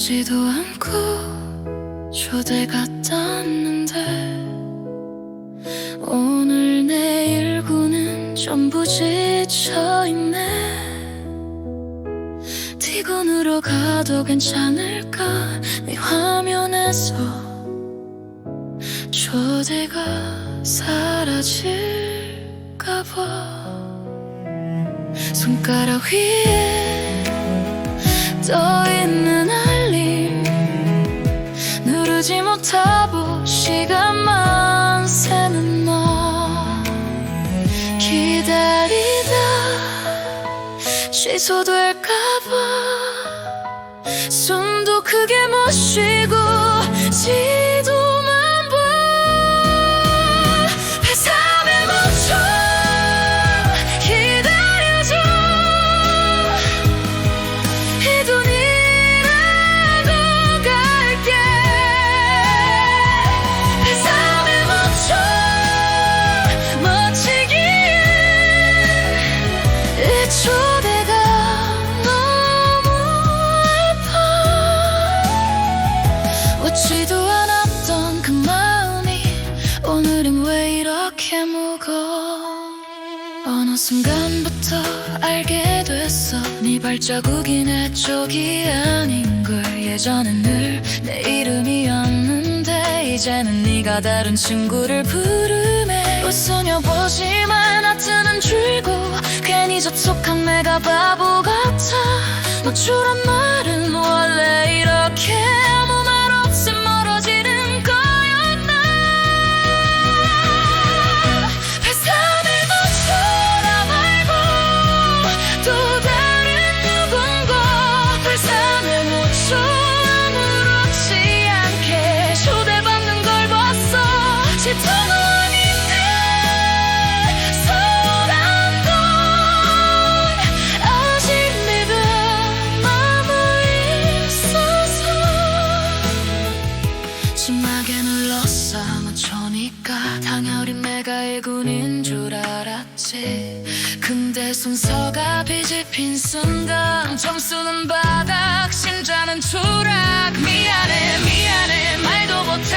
묻지도 않고 초대가 떴는데 오늘 내 일구는 전부 지쳐있네. 티곤으로 가도 괜찮을까? 네 화면에서 초대가 사라질까봐. 손가락 위에 떠있는 누르지 못하고 시간만 새는 나 기다리다 취소될까봐. 숨도 크게 못 쉬고 순간부터 알게 됐어. 네 발자국이 내 쪽이 아닌 걸. 예전엔 늘 내 이름이었는데 이제는 네가 다른 친구를 부르네. 웃으며 보지만 하트는 줄고 괜히 접속한 내가 바보 같아. 너처럼 말 당연히 내가 일군인 줄 알았지. 근데 순서가 비집힌 순간 점수는 바닥 심장은 추락. 미안해 미안해 말도 못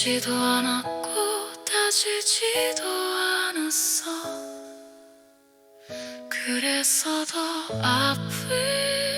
맞지도 않았고 따지지도 않았어. 그래서 더 아플